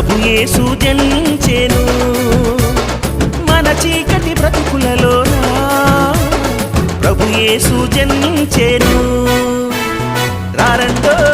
ప్రభు యేసు జనించెను మన చీకటి బ్రతుకులలోన? ప్రభు యేసు జన్మించెను. రారండో